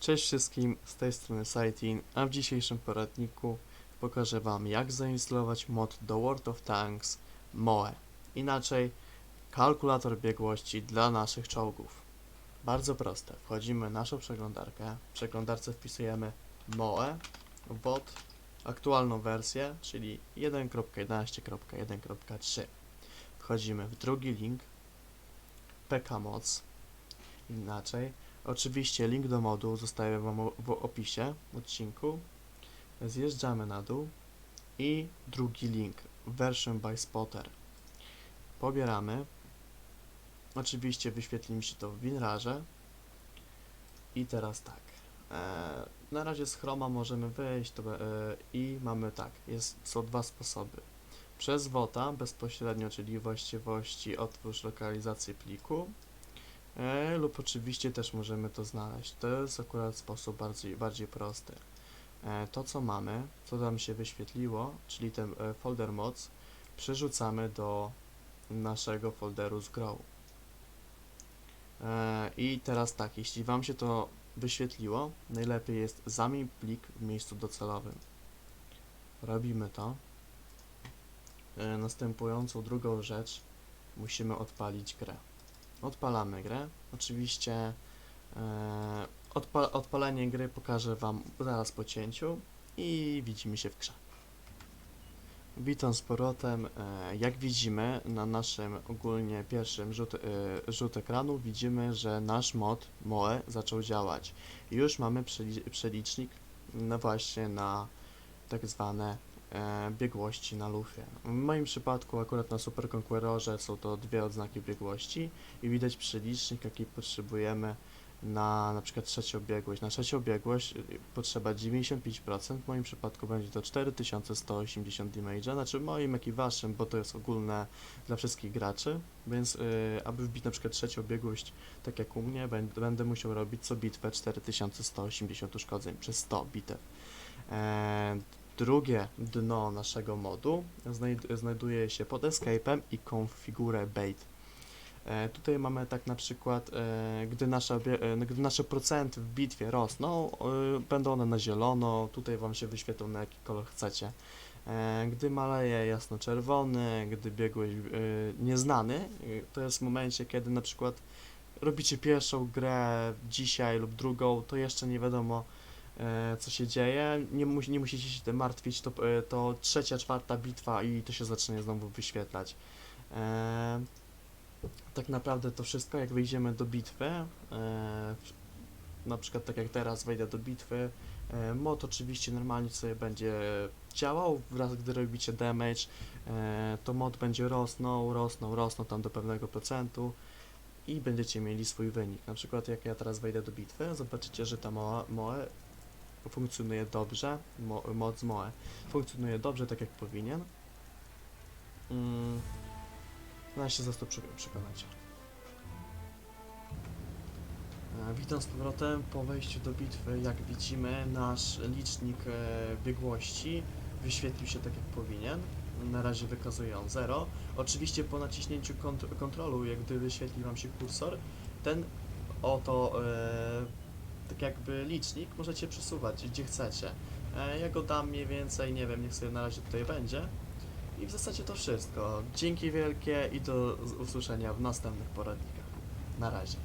Cześć wszystkim, z tej strony Saitin, a w dzisiejszym poradniku pokażę Wam jak zainstalować mod do World of Tanks MOE. Inaczej, kalkulator biegłości dla naszych czołgów. Bardzo proste, wchodzimy w naszą przeglądarkę, w przeglądarce wpisujemy MOE, WOD, aktualną wersję, czyli 1.11.1.3. Wchodzimy w drugi link, pkmoc, inaczej, Oczywiście link do modu zostawię Wam w opisie odcinku. Zjeżdżamy na dół i drugi link version by spotter. Pobieramy. Oczywiście wyświetli mi się to w WinRarze. I teraz tak. E, na razie z Chroma możemy wyjść e, i mamy tak. Jest, są dwa sposoby. Przez WOTA bezpośrednio, czyli właściwości otwórz lokalizację pliku E, lub oczywiście też możemy to znaleźć. To jest akurat sposób bardziej, bardziej prosty. E, to co mamy, co nam się wyświetliło, czyli ten e, folder moc, przerzucamy do naszego folderu z grow. E, I teraz tak, jeśli Wam się to wyświetliło, najlepiej jest zamień plik w miejscu docelowym. Robimy to. E, następującą drugą rzecz, musimy odpalić grę. Odpalamy grę. Oczywiście e, odpa odpalenie gry pokażę Wam zaraz po cięciu i widzimy się w grze. Witam z powrotem. E, jak widzimy na naszym ogólnie pierwszym rzut, e, rzut ekranu widzimy, że nasz mod MOE zaczął działać. Już mamy przeli przelicznik no właśnie na tak zwane biegłości na lufie. W moim przypadku akurat na Super Conquerorze są to dwie odznaki biegłości i widać przelicznik jaki potrzebujemy na na przykład trzecią biegłość. Na trzecią biegłość y, potrzeba 95%, w moim przypadku będzie to 4180 damage'a, znaczy moim jak i waszym, bo to jest ogólne dla wszystkich graczy, więc y, aby wbić na przykład trzecią biegłość, tak jak u mnie, będę, będę musiał robić co bitwę 4180 uszkodzeń przez 100 bitew. E, drugie dno naszego modu znajd- znajduje się pod escape'em i konfigurę bait. E, tutaj mamy tak na przykład, e, gdy, nasze, e, gdy nasze procenty w bitwie rosną, będą one na zielono, tutaj Wam się wyświetlą na jaki kolor chcecie. Gdy maleje jasno-czerwony, gdy biegłeś nieznany, to jest w momencie, kiedy na przykład robicie pierwszą grę dzisiaj lub drugą, to jeszcze nie wiadomo co się dzieje, nie, mu, nie musicie się tym martwić, to, e, to trzecia, czwarta bitwa i to się zacznie znowu wyświetlać. E, tak naprawdę to wszystko, jak wyjdziemy do bitwy, e, na przykład tak jak teraz wejdę do bitwy, e, mod oczywiście normalnie sobie będzie działał, wraz gdy robicie damage, e, to mod będzie rosnął, rosnął, rosnął tam do pewnego procentu i będziecie mieli swój wynik. Na przykład jak ja teraz wejdę do bitwy, zobaczycie, że ta moe, moe funkcjonuje dobrze, mo, mod z moe funkcjonuje dobrze, tak jak powinien. Mm. No, ja się za to prze- przekonacie. E, Witam z powrotem po wejściu do bitwy. Jak widzimy, nasz licznik e, biegłości wyświetlił się tak jak powinien. Na razie wykazuje on 0. Oczywiście po naciśnięciu kont kontrolu, jak gdy wyświetli Wam się kursor, ten oto e, tak jakby licznik możecie przesuwać gdzie chcecie. E, ja go dam mniej więcej, nie wiem, niech sobie na razie tutaj będzie. I w zasadzie to wszystko. Dzięki wielkie i do usłyszenia w następnych poradnikach. Na razie.